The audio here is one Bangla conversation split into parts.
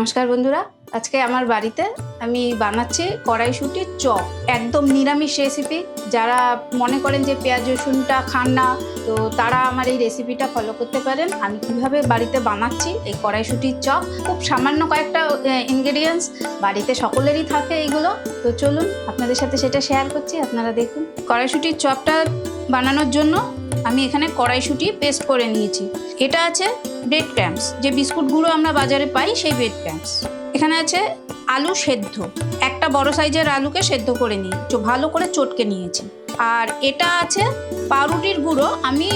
নমস্কার বন্ধুরা, আজকে আমার বাড়িতে আমি বানাচ্ছি কড়াইশুটির চপ, একদম নিরামিষ রেসিপি যারা মনে করেন যে পেঁয়াজ, রসুনটা খান না, তো তারা আমার এই রেসিপিটা ফলো করতে পারেন। আমি কীভাবে বাড়িতে বানাচ্ছি এই কড়াইশুটির চপ, খুব সামান্য কয়েকটা ইনগ্রেডিয়েন্টস বাড়িতে সকলেরই থাকে এইগুলো। তো চলুন আপনাদের সাথে সেটা শেয়ার করছি, আপনারা দেখুন। কড়াইশুটির চপটা বানানোর জন্য আমি এখানে কড়াইশুটি পেস্ট করে নিয়েছি। এটা আছে ব্রেড ক্র্যাম্পস যে বিস্কুটগুলো আমরা বাজারে পাই, সেই ব্রেড ক্র্যাম্পস এখানে আছে আলু সেদ্ধ। একটা বড় সাইজের আলুকে সেদ্ধ করে নিই। ভালো করে চটকে নিয়েছি। আর এটা আছে পাউরুটির গুঁড়ো। আমি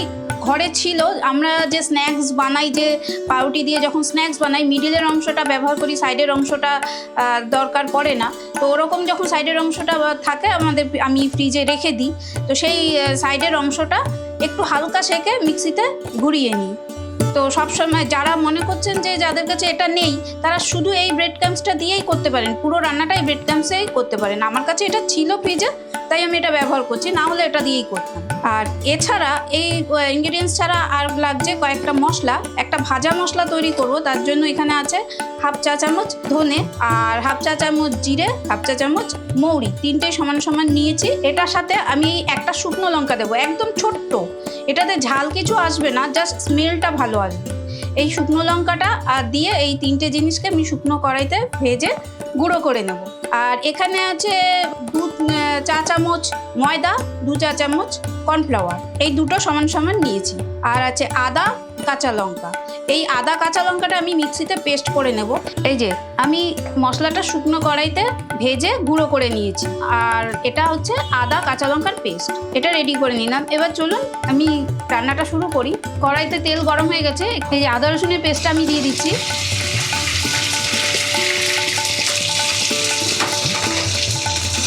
ঘরে ছিল, আমরা যে স্ন্যাক্স বানাই, যে পাউরুটি দিয়ে যখন স্ন্যাক্স বানাই মিডিলের অংশটা ব্যবহার করি সাইডের অংশটা দরকার পড়ে না। তো ওরকম যখন সাইডের অংশটা থাকে, আমাদের আমি ফ্রিজে রেখে দিই। তো সেই সাইডের অংশটা একটু হালকা সেকে মিক্সিতে ঘুরিয়ে নিই। তো সবসময় যারা মনে করছেন যে যাদের কাছে এটা নেই, তারা শুধু এই ব্রেড ক্যাম্পসটা দিয়েই করতে পারেন। পুরো রান্নাটাই ব্রেড ক্যাম্পসেই করতে পারেন। আমার কাছে এটা ছিল ফ্রিজে তাই আমি এটা ব্যবহার করছি, না হলে এটা দিয়েই করতাম। আর এছাড়া এই ইনগ্রিডিয়েন্টস ছাড়া আর লাগছে কয়েকটা মশলা। একটা ভাজা মশলা তৈরি করব, তার জন্য এখানে আছে হাফ চা চামচ ধনে আর হাফ চা চামচ জিরে, হাফ চা চামচ মৌরি। তিনটে সমান সমান নিয়েছি। এটার সাথে আমি একটা শুকনো লঙ্কা দেবো, একদম ছোট্ট। এটাতে ঝাল কিছু আসবে না জাস্ট স্মেলটা ভালো আসবে। এই শুকনো লঙ্কাটা আর দিয়ে এই তিনটে জিনিসকে আমি শুকনো কড়াইতে ভেজে গুঁড়ো করে নেব। আর এখানে আছে দু চা চামচ ময়দা, দু চা চামচ কর্নফ্লাওয়ার। এই দুটো সমান সমান নিয়েছি। আর আছে আদা, কাঁচা লঙ্কা। এই আদা, কাঁচা লঙ্কাটা আমি মিক্সিতে পেস্ট করে নেব। এই যে, আমি মশলাটা শুকনো কড়াইতে ভেজে গুঁড়ো করে নিয়েছি। আর এটা হচ্ছে আদা, কাঁচা লঙ্কার পেস্ট। এটা রেডি করে নিলাম। এবার চলুন, আমি রান্নাটা শুরু করি। কড়াইতে তেল গরম হয়ে গেছে। এই যে আদা রসুনের পেস্টটা আমি দিয়ে দিচ্ছি।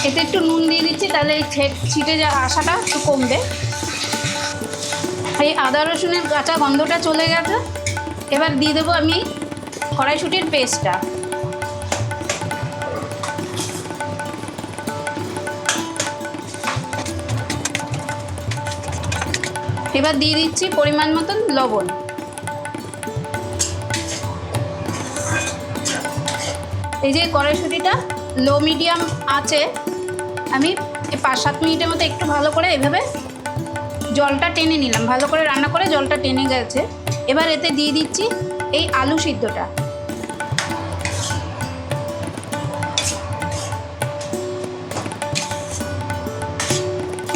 এতে একটু নুন দিয়ে দিচ্ছি, তাহলে এই ছিটে যা আশাটা একটু কমবে। এই আদা রসুনের কাঁচা গন্ধটা চলে গেছে। এবার দিয়ে দেবো আমি কড়াইশুটির পেস্টটা। এবার দিয়ে দিচ্ছি পরিমাণ মতন লবণ। এই যে কড়াইশুটিটা লো মিডিয়াম আছে আমি পাঁচ সাত মিনিটের মতো একটু ভালো করে এভাবে জলটা টেনে নিলাম। ভালো করে রান্না করে জলটা টেনে গেছে। এবার এতে দিয়ে দিচ্ছি এই আলু সিদ্ধটা।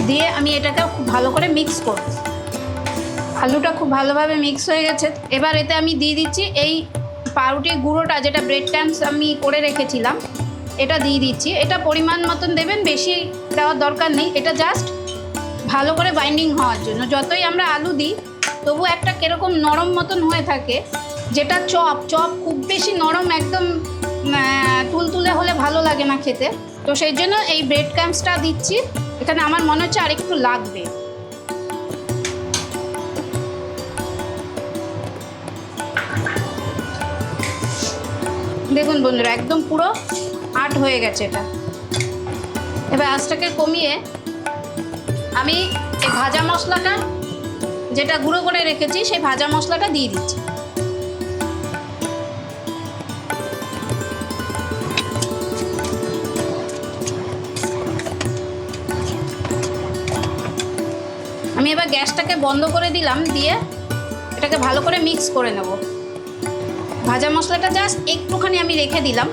দিয়ে আমি এটাকে খুব ভালো করে মিক্স করব। আলুটা খুব ভালোভাবে মিক্স হয়ে গেছে। এবার এতে আমি দিয়ে দিচ্ছি এই পাউরুটির গুঁড়োটা, যেটা ব্রেড ট্যাম্পস আমি করে রেখেছিলাম। এটা দিয়ে দিচ্ছি। এটা পরিমাণ মতন দেবেন, বেশি দেওয়ার দরকার নেই। এটা জাস্ট ভালো করে বাইন্ডিং হওয়ার জন্য। যতই আমরা আলু দিই, তবু একটা কীরকম নরম মতন হয়ে থাকে, যেটা চপ। চপ খুব বেশি নরম একদম তুলতুলে হলে ভালো লাগে না খেতে। তো সেই জন্য এই ব্রেড ক্যাম্পসটা দিচ্ছি। এখানে আমার মনে হচ্ছে আরেকটু লাগবে। দেখুন বন্ধুরা, একদম পুরো আট হয়ে গেছে এটা। এবার আঁচটাকে কমিয়ে আমি এই ভাজা মশলাটা যেটা গুঁড়ো করে রেখেছি, সেই ভাজা মশলাটা দিয়ে দিচ্ছি। আমি এবার গ্যাসটাকে বন্ধ করে দিলাম, দিয়ে এটাকে ভালো করে মিক্স করে নেব। ভাজা মশলাটা জাস্ট একটুখানি আমি রেখে দিলাম।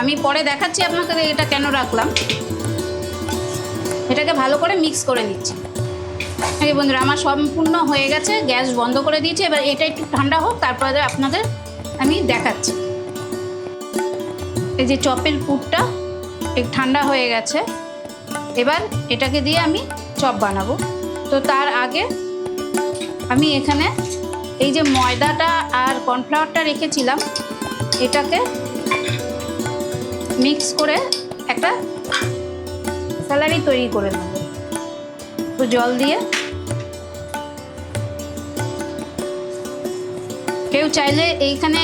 আমি পরে দেখাচ্ছি আপনাকে এটা কেন রাখলাম। এটাকে ভালো করে মিক্স করে নিচ্ছি। এই বন্ধুরা, আমার সম্পূর্ণ হয়ে গেছে, গ্যাস বন্ধ করে দিয়েছি। এবার এটা একটু ঠান্ডা হোক, তারপরে আপনাদের আমি দেখাচ্ছি। এই যে চপের পুরটা একটু ঠান্ডা হয়ে গেছে। এবার এটাকে দিয়ে আমি চপ বানাবো। তো তার আগে আমি এখানে এই যে ময়দাটা আর কর্নফ্লাওয়ারটা রেখেছিলাম, এটাকে মিক্স করে একটা স্যালারি তৈরি করে নেব। তো জল দিয়ে। কেউ চাইলে এইখানে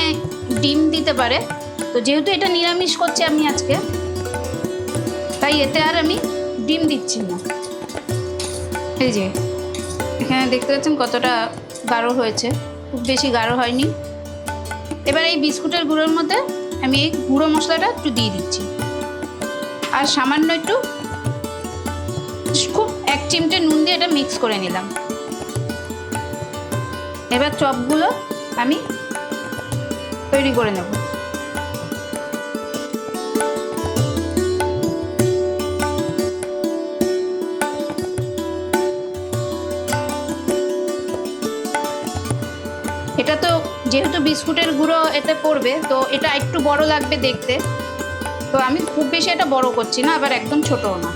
ডিম দিতে পারে। তো যেহেতু এটা নিরামিষ করছি আমি আজকে, তাই এতে আর আমি ডিম দিচ্ছি না। এই যে, এখানে দেখতে পাচ্ছেন কতটা গাঢ় হয়েছে। খুব বেশি গাঢ় হয়নি। এবার এই বিস্কুটের গুঁড়োর মধ্যে আমি এই গুঁড়ো মশলাটা একটু দিয়ে দিচ্ছি। আর সামান্য একটু খুব এক চিমটে নুন দিয়ে এটা মিক্স করে নিলাম। এবার চপগুলো আমি তৈরি করে নেব। যেহেতু বিস্কুটের গুঁড়ো এতে পড়বে, তো এটা একটু বড় লাগবে দেখতে। তো আমি খুব বেশি এটা বড় করছি না, আবার একদম ছোটও না।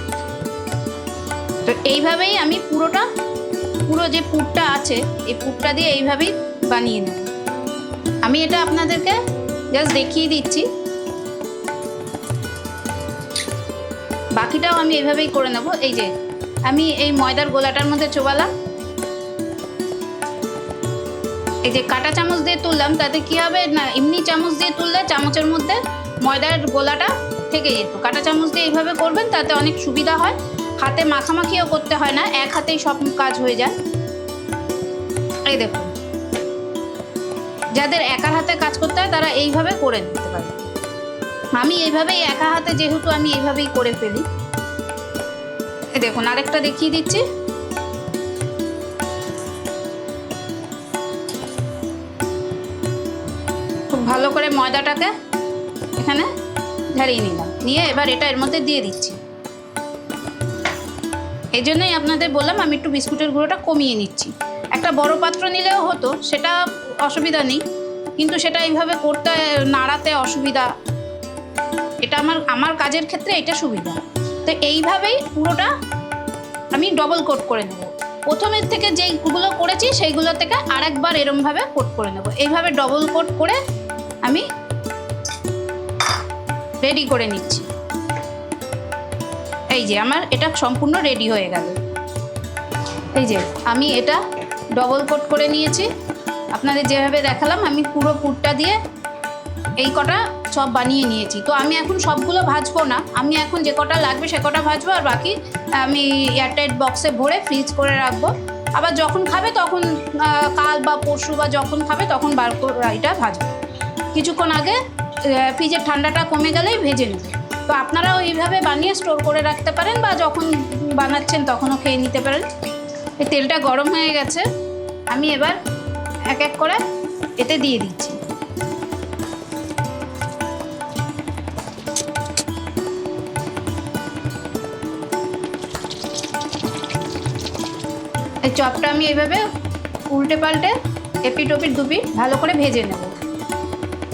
তো এইভাবেই আমি পুরোটা, পুরো যে পুরটা আছে, এই পুরটা দিয়ে এইভাবেই বানিয়ে নেব। আমি এটা আপনাদেরকে জাস্ট দেখিয়ে দিচ্ছি। বাকিটাও আমি এইভাবেই করে নেব। এই যে, আমি এই ময়দার গোলাটার মধ্যে চোবালাম। এই যে কাটা চামচ দিয়ে তুললাম, তাতে কি হবে? না, এমনি চামচ দিয়ে তুললে চামচের মধ্যে ময়দার গোলাটা থেকে যেত। কাটা চামচ দিয়ে এইভাবে করবেন, তাতে অনেক সুবিধা হয়। হাতে মাখামাখিও করতে হয় না, এক হাতেই সব কাজ হয়ে যায়। এই দেখুন। যাদের একার হাতে কাজ করতে হয়, তারা এইভাবে করে নিতে পারে। আমি এইভাবেই একা হাতে, যেহেতু আমি এইভাবেই করে ফেলি। দেখুন, আরেকটা দেখিয়ে দিচ্ছি। ভালো করে ময়দাটাকে এখানে ঝাড়িয়ে নিলাম। নিয়ে এবার এটা এর মধ্যে দিয়ে দিচ্ছি। এই জন্যই আপনাদের বললাম আমি একটু বিস্কুটের গুঁড়োটা কমিয়ে নিচ্ছি। একটা বড় পাত্র নিলেও হতো, সেটা অসুবিধা নেই। কিন্তু সেটা এইভাবে করতে, নাড়াতে অসুবিধা। এটা আমার আমার কাজের ক্ষেত্রে এটা সুবিধা। তো এইভাবেই পুরোটা আমি ডবল কোট করে নেব। প্রথমের থেকে যেইগুলো করেছি, সেইগুলো থেকে আরেকবার এরমভাবে কোট করে নেব। এইভাবে ডবল কোট করে রেডি করে নিচ্ছি। এই যে আমার এটা সম্পূর্ণ রেডি হয়ে গেল। এই যে আমি এটা ডবল কোট করে নিয়েছি। আপনাদের যেভাবে দেখালাম, আমি পুরো পুরটা দিয়ে এই কটা সব বানিয়ে নিয়েছি। তো আমি এখন সবগুলো ভাজবো না। আমি এখন যে কটা লাগবে সে কটা ভাজবো, আর বাকি আমি এয়ারটাইট বক্সে ভরে ফ্রিজ করে রাখব। আবার যখন খাবে তখন কাল বা পরশু বা যখন খাবে তখন বার করে এটা ভাজবো। কিছুক্ষণ আগে ফ্রিজের ঠান্ডাটা কমে গেলেই ভেজে নেবে। তো আপনারাও এইভাবে বানিয়ে স্টোর করে রাখতে পারেন বা যখন বানাচ্ছেন তখনও খেয়ে নিতে পারেন। এই তেলটা গরম হয়ে গেছে। আমি এবার এক এক করে এতে দিয়ে দিচ্ছি। এই চপটা আমি এইভাবে উল্টে পাল্টে এপিট ওপিট দুপিট ভালো করে ভেজে নেব।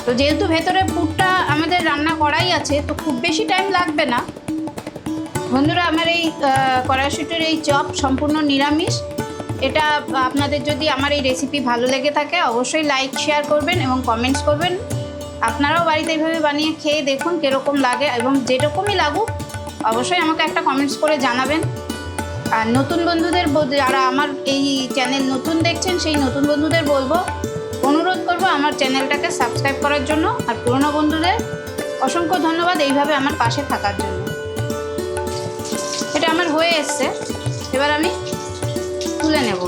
তো যেহেতু ভেতরে পুরটা আমাদের রান্না করাই আছে, তো খুব বেশি টাইম লাগবে না। বন্ধুরা, আমার এই কড়াইশুটির এই চপ সম্পূর্ণ নিরামিষ। এটা আপনাদের যদি আমার এই রেসিপি ভালো লেগে থাকে, অবশ্যই লাইক শেয়ার করবেন এবং কমেন্টস করবেন। আপনারাও বাড়িতে এইভাবে বানিয়ে খেয়ে দেখুন কীরকম লাগে এবং যেরকমই লাগুক, অবশ্যই আমাকে একটা কমেন্টস করে জানাবেন। আর নতুন বন্ধুদের যারা আমার এই চ্যানেল নতুন দেখছেন, সেই নতুন বন্ধুদের বলব করব আমার চ্যানেলটাকে সাবস্ক্রাইব করার জন্য। আর পুরনো বন্ধুদের অসংখ্য ধন্যবাদ এইভাবে আমার পাশে থাকার জন্য। এটা আমার হয়ে এসছে। এবার আমি তুলে নেব।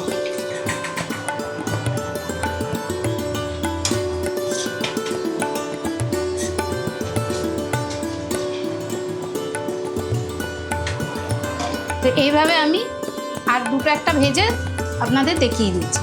তো এইভাবে আমি আর দুটো একটা ভেজে আপনাদের দেখিয়ে দিচ্ছি।